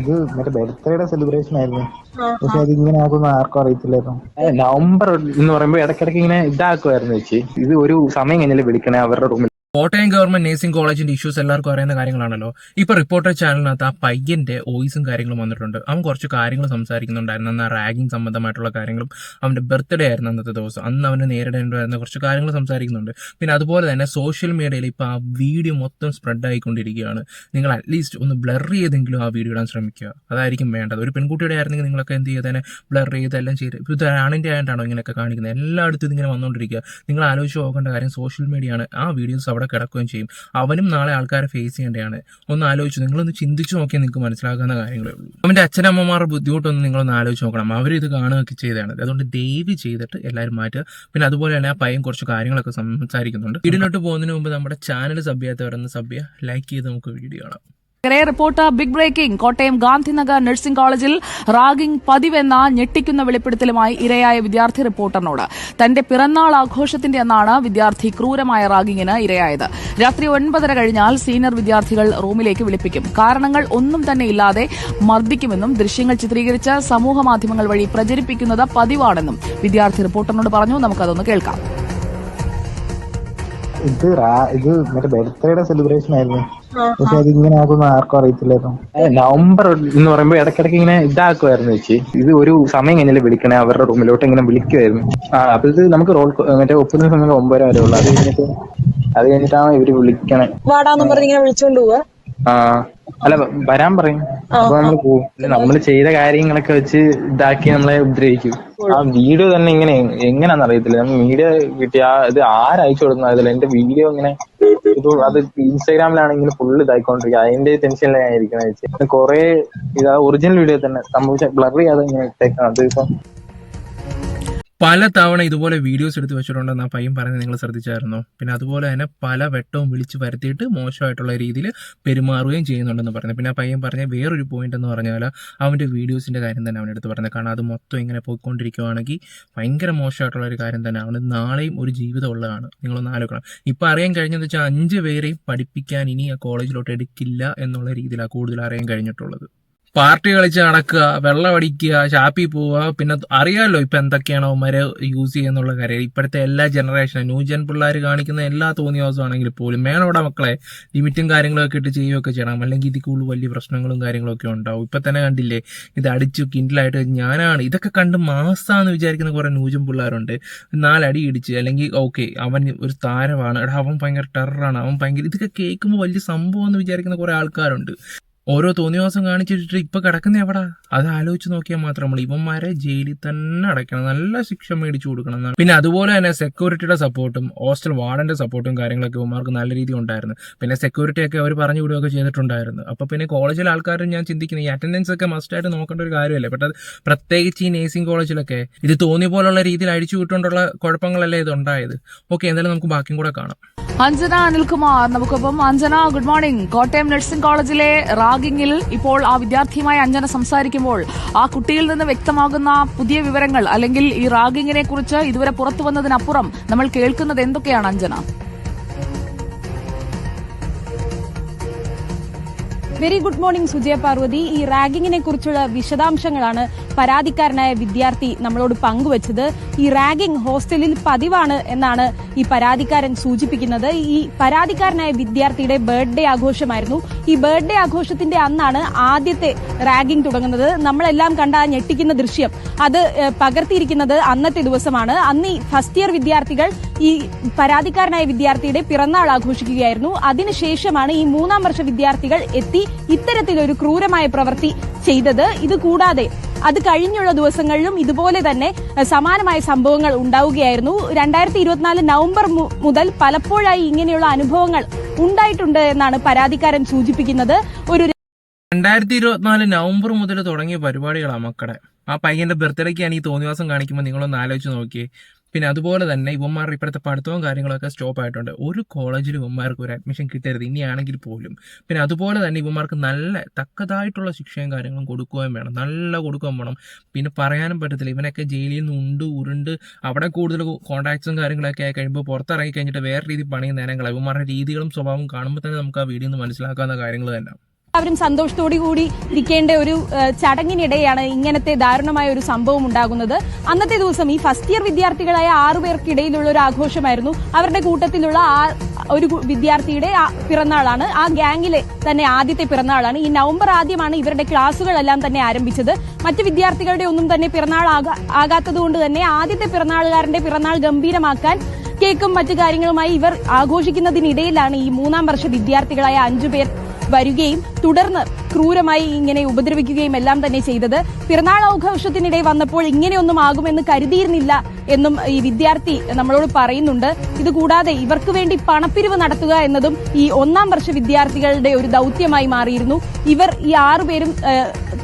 ഇത് മറ്റേ ബർത്ത്ഡേയുടെ സെലിബ്രേഷൻ ആയിരുന്നു. പക്ഷെ അത് ഇങ്ങനെ ആകുമെന്ന് ആർക്കും അറിയത്തില്ലായിരുന്നു. നവംബർ എന്ന് പറയുമ്പോ ഇടക്കിടക്ക് ഇങ്ങനെ ഇതാക്കുമായിരുന്നു ചേച്ചി. ഇത് ഒരു സമയം കഴിഞ്ഞാൽ വിളിക്കണേ അവരുടെ റൂമിൽ കോട്ടയം ഗവൺമെന്റ് നഴ്സിംഗ് കോളേജിന്റെ ഇഷ്യൂസ് എല്ലാവർക്കും അറിയുന്ന കാര്യങ്ങളാണല്ലോ. ഇപ്പൊ റിപ്പോർട്ടർ ചാനലിനകത്ത് ആ പയ്യന്റെ വോയിസും കാര്യങ്ങളും വന്നിട്ടുണ്ട്. അവൻ കുറച്ച് കാര്യങ്ങൾ സംസാരിക്കുന്നുണ്ടായിരുന്നു. അന്ന് റാഗിങ് സംബന്ധമായിട്ടുള്ള കാര്യങ്ങളും അവന്റെ ബർത്ത്ഡേ ആയിരുന്നു അന്നത്തെ ദിവസം. അന്ന് അവന് നേരിടേണ്ടതായിരുന്ന കുറച്ച് കാര്യങ്ങൾ സംസാരിക്കുന്നുണ്ട്. പിന്നെ അതുപോലെ തന്നെ സോഷ്യൽ മീഡിയയിൽ ഇപ്പൊ ആ വീഡിയോ മൊത്തം സ്പ്രെഡ് ആയിക്കൊണ്ടിരിക്കുകയാണ്. നിങ്ങൾ അറ്റ്ലീസ്റ്റ് ഒന്ന് ബ്ലർ ചെയ്തെങ്കിലും ആ വീഡിയോ ഇടാൻ ശ്രമിക്കുക. അതായിരിക്കും വേണ്ടത്. ഒരു പെൺകുട്ടിയുടെ ആയിരുന്നെങ്കിൽ നിങ്ങളൊക്കെ എന്ത് ചെയ്തേനെ? ബ്ലർ ചെയ്തെല്ലാം ചെയ്ത്. ഇപ്പോൾ ഇത് ആണിന്റെ ആയിട്ടാണോ ഇങ്ങനെയൊക്കെ കാണിക്കുന്നത്? എല്ലായിടത്തും ഇതിങ്ങനെ വന്നുകൊണ്ടിരിക്കുക നിങ്ങൾ ആലോചിച്ച് നോക്കേണ്ട കാര്യം സോഷ്യൽ മീഡിയ ആണ്. ആ വീഡിയോസ് അവിടെ കിടക്കുകയും ചെയ്യും. അവനും നാളെ ആൾക്കാരെ ഫേസ് ചെയ്യേണ്ടതാണ്. ഒന്ന് ആലോചിച്ച് നിങ്ങളൊന്ന് ചിന്തിച്ചു നോക്കിയാൽ നിങ്ങൾക്ക് മനസ്സിലാക്കുന്ന കാര്യങ്ങളേ ഉള്ളൂ. അവന്റെ അച്ഛനമ്മമാരുടെ ബുദ്ധിമുട്ടൊന്ന് നിങ്ങളൊന്ന് ആലോചിച്ച് നോക്കണം. അവർ ഇത് കാണുകയൊക്കെ ചെയ്തതാണ്. അതുകൊണ്ട് ദയവ് ചെയ്തിട്ട് എല്ലാവരും മാറ്റുക. പിന്നെ അതുപോലെ തന്നെ ആ പയ്യൻ കുറച്ച് കാര്യങ്ങളൊക്കെ സംസാരിക്കുന്നുണ്ട്. വീടിനോട്ട് പോകുന്നതിന് മുമ്പ് നമ്മുടെ ചാനൽ സബ് ചെയ്യാത്തവരൊന്ന് സബ് ചെയ്യുക. ലൈക്ക് ചെയ്ത് നമുക്ക് വീഡിയോ കാണാം. Report big breaking. Kottayam Gandhinagar nursing കോളേജിൽ റാഗിംഗ് പതിവെന്ന ഞെട്ടിക്കുന്ന വെളിപ്പെടുത്തലുമായി ഇരയായ വിദ്യാർത്ഥി റിപ്പോർട്ടറിനോട്. തന്റെ പിറന്നാൾ ആഘോഷത്തിന്റെ അന്നാണ് വിദ്യാർത്ഥി ക്രൂരമായ റാഗിങ്ങിന് ഇരയായത്. രാത്രി ഒൻപതര കഴിഞ്ഞാൽ സീനിയർ വിദ്യാർത്ഥികൾ റൂമിലേക്ക് വിളിപ്പിക്കും. കാരണങ്ങൾ ഒന്നും തന്നെ ഇല്ലാതെ മർദ്ദിക്കുമെന്നും ദൃശ്യങ്ങൾ ചിത്രീകരിച്ച് സമൂഹ മാധ്യമങ്ങൾ വഴി പ്രചരിപ്പിക്കുന്നത് പതിവാണെന്നും വിദ്യാർത്ഥി റിപ്പോർട്ടറിനോട് പറഞ്ഞു. നമുക്കതൊന്ന് കേൾക്കാം. ഇത് ഇത് മറ്റേ ബർത്ത്ഡേയുടെ സെലിബ്രേഷൻ ആയിരുന്നു. പക്ഷെ അതിങ്ങനെ ആകുമെന്ന് ആർക്കും അറിയത്തില്ലായിരുന്നു. നവംബർ എന്ന് പറയുമ്പോ ഇടക്കിടക്ക് ഇങ്ങനെ ഇതാക്കുമായിരുന്നു ചേച്ചി. ഇത് ഒരു സമയം കഴിഞ്ഞാൽ വിളിക്കണേ അവരുടെ റൂമിലോട്ട് ഇങ്ങനെ വിളിക്കുമായിരുന്നു ആ അപ്പൊ ഇത് നമുക്ക് റോൾ മറ്റേ ഒപ്പുന്ന സമയം ഒമ്പത് വരെ ഉള്ളു. അത് കഴിഞ്ഞിട്ട് അത് കഴിഞ്ഞിട്ടാണ് ഇവർ വിളിക്കണേ. വാടാന്നും പറഞ്ഞ് ഇങ്ങനെ വിളിച്ചോണ്ട് പോവാ. ആ അല്ല വരാൻ പറയും. അപ്പൊ നമ്മൾ പോവും. നമ്മൾ ചെയ്ത കാര്യങ്ങളൊക്കെ വെച്ച് ഇതാക്കി നമ്മളെ ഉപദ്രവിക്കും. ആ വീഡിയോ തന്നെ ഇങ്ങനെ എങ്ങനെയാണെന്ന് അറിയത്തില്ല. നമ്മൾ വീഡിയോ കിട്ടിയ ആ ഇത് ആരയച്ചു കൊടുക്കുന്ന അറിയത്തില്ല എന്റെ വീഡിയോ ഇങ്ങനെ ഇത് അത് ഇൻസ്റ്റാഗ്രാമിലാണെങ്കിൽ ഫുള്ള് ഇതായിക്കൊണ്ടിരിക്കുക അതിന്റെ ചേച്ചി. കൊറേ ഇത് ഒറിജിനൽ വീഡിയോ തന്നെ. സംഭവിച്ച ബ്ലർ ചെയ്യാതെ ഇങ്ങനെ ഇട്ടേക്കാം അത് ഇപ്പം പല തവണ ഇതുപോലെ വീഡിയോസ് എടുത്ത് വെച്ചിട്ടുണ്ടെന്ന് ആ പയ്യൻ പറഞ്ഞ് നിങ്ങൾ ശ്രദ്ധിച്ചായിരുന്നു? പിന്നെ അതുപോലെ തന്നെ പല വെട്ടവും വിളിച്ച് വരുത്തിയിട്ട് മോശമായിട്ടുള്ള രീതിയിൽ പെരുമാറുകയും ചെയ്യുന്നുണ്ടെന്ന് പറഞ്ഞു. പിന്നെ ആ പയ്യൻ പറഞ്ഞ വേറൊരു പോയിന്റ് എന്ന് പറഞ്ഞാൽ അവന്റെ വീഡിയോസിന്റെ കാര്യം തന്നെ അവനെടുത്ത് പറഞ്ഞത് കാരണം അത് മൊത്തം ഇങ്ങനെ പോയിക്കൊണ്ടിരിക്കുകയാണെങ്കിൽ ഭയങ്കര മോശമായിട്ടുള്ള ഒരു കാര്യം തന്നെ. അവന് നാളെയും ഒരു ജീവിതം ഉള്ളതാണ്. നിങ്ങളൊന്ന് ആലോചിക്കണം. ഇപ്പോൾ അറിയാൻ കഴിഞ്ഞതെന്ന് വെച്ചാൽ അഞ്ച് പേരെയും പഠിപ്പിക്കാൻ ഇനി ആ കോളേജിലോട്ട് എടുക്കില്ല എന്നുള്ള രീതിയിലാണ് കൂടുതൽ അറിയാൻ കഴിഞ്ഞിട്ടുള്ളത്. പാർട്ടി കളിച്ച് നടക്കുക വെള്ളമടിക്കുക ഷാപ്പിൽ പോവുക പിന്നെ അറിയാമല്ലോ ഇപ്പം എന്തൊക്കെയാണ് അവന്മാരെ യൂസ് ചെയ്യുന്നുള്ള കാര്യം. ഇപ്പോഴത്തെ എല്ലാ ജനറേഷനും ന്യൂ ജൻ പിള്ളേർ കാണിക്കുന്ന എല്ലാ തോന്നിയാസമാണെങ്കിൽ പോലും വേണം അവിടെ മക്കളെ ലിമിറ്റും കാര്യങ്ങളൊക്കെ ഇട്ട് ചെയ്യുകയൊക്കെ ചെയ്യണം. അല്ലെങ്കിൽ ഇതിൽ കൂടുതൽ വലിയ പ്രശ്നങ്ങളും കാര്യങ്ങളൊക്കെ ഉണ്ടാവും. ഇപ്പം തന്നെ കണ്ടില്ലേ ഇത് അടിച്ചു കിൻഡിലായിട്ട് ഞാനാണ്. ഇതൊക്കെ കണ്ട് മാസാന്ന് വിചാരിക്കുന്ന കുറെ ന്യൂജൻ പിള്ളേരുണ്ട്. നാലടി ഇടിച്ച് അല്ലെങ്കിൽ ഓക്കെ അവൻ ഒരു താരമാണ്. എടാ അവൻ ഭയങ്കര ടെററാണ് അവൻ ഭയങ്കര ഇതൊക്കെ കേൾക്കുമ്പോൾ വലിയ സംഭവം എന്ന് വിചാരിക്കുന്ന കുറേ ആൾക്കാരുണ്ട്. ഓരോ തോന്നിവാസം കാണിച്ചിട്ട് ഇപ്പൊ കിടക്കുന്ന എവിടാ? അത് ആലോചിച്ച് നോക്കിയാൽ മാത്രം നമ്മൾ ഇവന്മാരെ ജയിലിൽ തന്നെ അടയ്ക്കണം. നല്ല ശിക്ഷ മേടിച്ചു കൊടുക്കണം എന്നാണ്. പിന്നെ അതുപോലെ തന്നെ സെക്യൂരിറ്റിയുടെ സപ്പോർട്ടും ഹോസ്റ്റൽ വാർഡന്റെ സപ്പോർട്ടും കാര്യങ്ങളൊക്കെ ഇവന്മാർക്ക് നല്ല രീതിയിൽ ഉണ്ടായിരുന്നു. പിന്നെ സെക്യൂരിറ്റി ഒക്കെ അവർ പറഞ്ഞു വിടുകയൊക്കെ ചെയ്തിട്ടുണ്ടായിരുന്നു. അപ്പൊ പിന്നെ കോളേജിലെ ആൾക്കാരും ഞാൻ ചിന്തിക്കുന്നത് ഈ അറ്റൻഡൻസ് ഒക്കെ മസ്റ്റ് ആയിട്ട് നോക്കേണ്ട ഒരു കാര്യമല്ലേ? ബട്ട് അത് പ്രത്യേകിച്ച് ഈ നേഴ്സിംഗ് കോളേജിലൊക്കെ ഇത് തോന്നിയ പോലുള്ള രീതിയിൽ അഴിച്ചു വിട്ടുകൊണ്ടുള്ള കുഴപ്പങ്ങളല്ലേ ഇത് ഉണ്ടായത്? ഓക്കെ എന്തായാലും നമുക്ക് ബാക്കിയും കൂടെ കാണാം. അഞ്ജന അനിൽകുമാർ. നമുക്കൊപ്പം Anjana good morning Kottayam nursing കോളേജിലെ റാഗിങ്ങിൽ ഇപ്പോൾ ആ വിദ്യാർത്ഥിയുമായി അഞ്ജന സംസാരിക്കുമ്പോൾ ആ കുട്ടിയിൽ നിന്ന് വ്യക്തമാകുന്ന പുതിയ വിവരങ്ങൾ അല്ലെങ്കിൽ ഈ റാഗിങ്ങിനെ കുറിച്ച് ഇതുവരെ പുറത്തു വന്നതിനപ്പുറം നമ്മൾ കേൾക്കുന്നത് എന്തൊക്കെയാണ് Anjana? Very good morning Sujaya Parvathy. ഈ റാഗിങ്ങിനെ കുറിച്ചുള്ള വിശദാംശങ്ങളാണ് പരാതിക്കാരനായ വിദ്യാർത്ഥി നമ്മളോട് പങ്കുവച്ചത്. ഈ റാഗിംഗ് ഹോസ്റ്റലിൽ പതിവാണ് എന്നാണ് ഈ പരാതിക്കാരൻ സൂചിപ്പിക്കുന്നത്. ഈ പരാതിക്കാരനായ വിദ്യാർത്ഥിയുടെ ബർത്ത്ഡേ ആഘോഷമായിരുന്നു. ഈ ബർത്ത്ഡേ ആഘോഷത്തിന്റെ അന്നാണ് ആദ്യത്തെ റാഗിംഗ് തുടങ്ങുന്നത്. നമ്മളെല്ലാം കണ്ട ഞെട്ടിക്കുന്ന ദൃശ്യം. അത് പകർത്തിയിരിക്കുന്നത് അന്നത്തെ ദിവസമാണ്. അന്ന് ഈ ഫസ്റ്റ് ഇയർ വിദ്യാർത്ഥികൾ ഈ പരാതിക്കാരനായ വിദ്യാർത്ഥിയുടെ പിറന്നാൾ ആഘോഷിക്കുകയായിരുന്നു. അതിനുശേഷമാണ് ഈ മൂന്നാം വർഷ വിദ്യാർത്ഥികൾ എത്തി ഇത്തരത്തിലൊരു ക്രൂരമായ പ്രവൃത്തി ചെയ്തത്. ഇത് കൂടാതെ അത് കഴിഞ്ഞുള്ള ദിവസങ്ങളിലും ഇതുപോലെ തന്നെ സമാനമായ സംഭവങ്ങൾ ഉണ്ടാവുകയായിരുന്നു. രണ്ടായിരത്തി ഇരുപത്തിനാല് നവംബർ മുതൽ പലപ്പോഴായി ഇങ്ങനെയുള്ള അനുഭവങ്ങൾ ഉണ്ടായിട്ടുണ്ട് എന്നാണ് പരാതിക്കാരൻ സൂചിപ്പിക്കുന്നത്. ഒരു രണ്ടായിരത്തി ഇരുപത്തിനാല് നവംബർ മുതൽ തുടങ്ങിയ പരിപാടികളാണ് മക്കളെ. ആ പയ്യന്റെ ബർത്ത്ഡേക്കാണ് ഈ തോന്നിവാസം കാണിക്കുമ്പോൾ നിങ്ങളൊന്ന് ആലോചിച്ച് നോക്കിയേ. പിന്നെ അതുപോലെ തന്നെ ഇവന്മാർ ഇപ്പോഴത്തെ പഠിത്തവും കാര്യങ്ങളൊക്കെ സ്റ്റോപ്പ് ആയിട്ടുണ്ട്. ഒരു കോളേജിൽ ഇവന്മാർക്ക് ഒരു അഡ്മിഷൻ കിട്ടരുത്. ഇനിയാണെങ്കിൽ പോലും. പിന്നെ അതുപോലെ തന്നെ ഇവന്മാർക്ക് നല്ല തക്കതായിട്ടുള്ള ശിക്ഷയും കാര്യങ്ങളും കൊടുക്കുകയും വേണം. നല്ല കൊടുക്കുകയും വേണം. പിന്നെ പറയാനും പറ്റത്തില്ല. ഇവനൊക്കെ ജയിലിൽ നിന്ന് ഉണ്ട് ഉരുണ്ട് അവിടെ കൂടുതൽ കോൺടാക്ട്സും കാര്യങ്ങളൊക്കെ ആയി കഴിയുമ്പോൾ പുറത്തിറങ്ങി കഴിഞ്ഞിട്ട് വേറെ രീതി പണിയും നേരങ്ങളാണ് ഇവന്മാരുടെ രീതികളും സ്വഭാവവും കാണുമ്പോൾ തന്നെ നമുക്ക് ആ വീഡിയോ നിന്ന് മനസ്സിലാക്കാവുന്ന കാര്യങ്ങൾ തന്നെ. എല്ലാവരും സന്തോഷത്തോടു കൂടി ഇരിക്കേണ്ട ഒരു ചടങ്ങിനിടെയാണ് ഇങ്ങനത്തെ ദാരുണമായ ഒരു സംഭവം ഉണ്ടാകുന്നത്. അന്നത്തെ ദിവസം ഈ ഫസ്റ്റ് ഇയർ വിദ്യാർത്ഥികളായ ആറുപേർക്കിടയിലുള്ള ഒരു ആഘോഷമായിരുന്നു. അവരുടെ കൂട്ടത്തിലുള്ള ആ ഒരു വിദ്യാർത്ഥിയുടെ പിറന്നാളാണ്. ആ ഗ്യാങ്ങിലെ തന്നെ ആദ്യത്തെ പിറന്നാളാണ്. ഈ നവംബർ ആദ്യമാണ് ഇവരുടെ ക്ലാസുകളെല്ലാം തന്നെ ആരംഭിച്ചത്. മറ്റ് വിദ്യാർത്ഥികളുടെ ഒന്നും തന്നെ പിറന്നാൾ ആകാ- ആകാത്തതുകൊണ്ട് തന്നെ ആദ്യത്തെ പിറന്നാളുകാരന്റെ പിറന്നാൾ ഗംഭീരമാക്കാൻ കേക്കും മറ്റു കാര്യങ്ങളുമായി ഇവർ ആഘോഷിക്കുന്നതിനിടയിലാണ് ഈ മൂന്നാം വർഷ വിദ്യാർത്ഥികളായ അഞ്ചു പേർ വരികയും തുടർന്ന് ക്രൂരമായി ഇങ്ങനെ ഉപദ്രവിക്കുകയും എല്ലാം തന്നെ ചെയ്തത്. പിറന്നാൾ ആഘോഷത്തിനിടെ വന്നപ്പോൾ ഇങ്ങനെയൊന്നും ആകുമെന്ന് കരുതിയിരുന്നില്ല എന്നും ഈ വിദ്യാർത്ഥി നമ്മളോട് പറയുന്നുണ്ട്. ഇതുകൂടാതെ ഇവർക്ക് വേണ്ടി പണപ്പിരിവ് നടത്തുക എന്നതും ഈ ഒന്നാം വർഷ വിദ്യാർത്ഥികളുടെ ഒരു ദൌത്യമായി മാറിയിരുന്നു. ഇവർ ഈ ആറുപേരും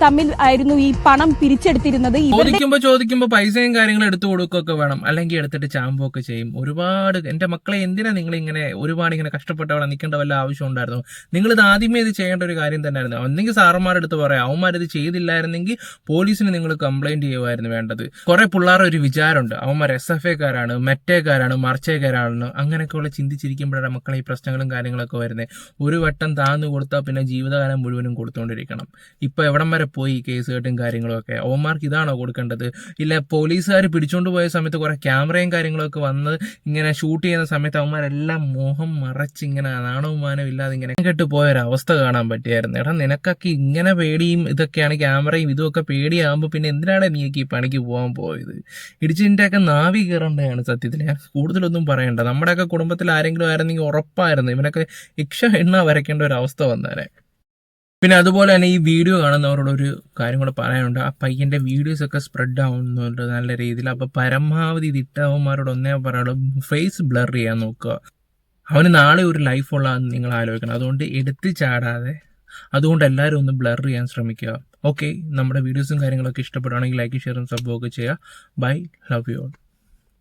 തമ്മിൽ ആയിരുന്നു ഈ പണം പിരിച്ചെടുത്തിരുന്നത്. ചോദിക്കുമ്പോ ചോദിക്കുമ്പോ പൈസയും കാര്യങ്ങളും എടുത്തു കൊടുക്കുകയൊക്കെ വേണം. അല്ലെങ്കിൽ എടുത്തിട്ട് ചാമ്പൊക്കെ ചെയ്യും. ഒരുപാട് എന്റെ മക്കളെ എന്തിനാ നിങ്ങൾ ഇങ്ങനെ ഒരുപാട് ഇങ്ങനെ കഷ്ടപ്പെട്ടവളെ നിൽക്കേണ്ട വല്ല ആവശ്യം ഉണ്ടായിരുന്നു? നിങ്ങൾ ഇത് ആദ്യമേ ഇത് ചെയ്യേണ്ട ഒരു കാര്യം തന്നെയായിരുന്നു. ഒന്നെങ്കിൽ സാറന്മാരെടുത്ത് പറയാം. അവന്മാർ ഇത് ചെയ്തില്ലായിരുന്നെങ്കിൽ പോലീസിന് നിങ്ങൾ കംപ്ലൈന്റ് ചെയ്യുമായിരുന്നു വേണ്ടത്. കുറെ പിള്ളേർ ഒരു വിചാരമുണ്ട്. അവന്മാർ എസ് എഫ് എക്കാരാണ് മെറ്റേക്കാരാണ് മർച്ചേക്കാരാണ് അങ്ങനെയൊക്കെയുള്ള ചിന്തിച്ചിരിക്കുമ്പോഴാണ് മക്കളെ ഈ പ്രശ്നങ്ങളും കാര്യങ്ങളൊക്കെ വരുന്നത്. ഒരു വട്ടം താന്നു കൊടുത്താൽ പിന്നെ ജീവിതകാലം മുഴുവനും കൊടുത്തുകൊണ്ടിരിക്കണം ഇപ്പൊ എവിടം വരെ പോയി കേസ് കെട്ടും കാര്യങ്ങളും ഒക്കെ അവന്മാർക്ക് ഇതാണോ കൊടുക്കേണ്ടത്? ഇല്ല പോലീസുകാർ പിടിച്ചോണ്ട് പോയ സമയത്ത് കുറെ ക്യാമറയും കാര്യങ്ങളൊക്കെ വന്ന് ഇങ്ങനെ ഷൂട്ട് ചെയ്യുന്ന സമയത്ത് അവന്മാരെല്ലാം മോഹം മറച്ച് ഇങ്ങനെ നാണവും മാനവും ഇല്ലാതെ ഇങ്ങനെ കെട്ട് പോയ ഒരു അവസ്ഥ കാണാൻ പറ്റിയായിരുന്നു. എടാ നിനക്കൊക്കെ ഇങ്ങനെ പേടിയും ഇതൊക്കെയാണ് ക്യാമറയും ഇതുമൊക്കെ പേടിയാകുമ്പോൾ പിന്നെ എന്തിനാണ് നീക്ക് ഈ പണിക്ക് പോകാൻ പോയത്? ഇടിച്ചിന്റെ ഒക്കെ നാവി കയറേണ്ടതാണ് സത്യത്തിൽ കൂടുതലൊന്നും പറയണ്ട. നമ്മുടെയൊക്കെ കുടുംബത്തിൽ ആരെങ്കിലും ആയിരുന്നെങ്കിൽ ഉറപ്പായിരുന്നു. ഇവനൊക്കെ ഇക്ഷ എണ്ണ വരയ്ക്കേണ്ട ഒരു അവസ്ഥ വന്നേനെ. പിന്നെ അതുപോലെ തന്നെ ഈ വീഡിയോ കാണുന്നവരോട് ഒരു കാര്യം കൂടെ പറയാനുണ്ട്. ആ പയ്യന്റെ വീഡിയോസ് ഒക്കെ സ്പ്രെഡ് ആവുന്നുണ്ട് നല്ല രീതിയിൽ. അപ്പൊ പരമാവധി ഇത് ഇട്ടവന്മാരോട് ഒന്നേ പറയുള്ളൂ ഫേസ് ബ്ലർ ചെയ്യാൻ നോക്കുക. അവന് നാളെ ഒരു ലൈഫ് ഉള്ളതെന്ന് നിങ്ങൾ ആലോചിക്കണം. അതുകൊണ്ട് എടുത്ത് ചാടാതെ അതുകൊണ്ട് എല്ലാവരും ഒന്ന് ബ്ലർ ചെയ്യാൻ ശ്രമിക്കുക. ഓക്കെ നമ്മുടെ വീഡിയോസും കാര്യങ്ങളൊക്കെ ഇഷ്ടപ്പെടുകയാണെങ്കിൽ ലൈക്ക് ഷെയറും സബ്ബും ഒക്കെ ചെയ്യുക. Bye love you all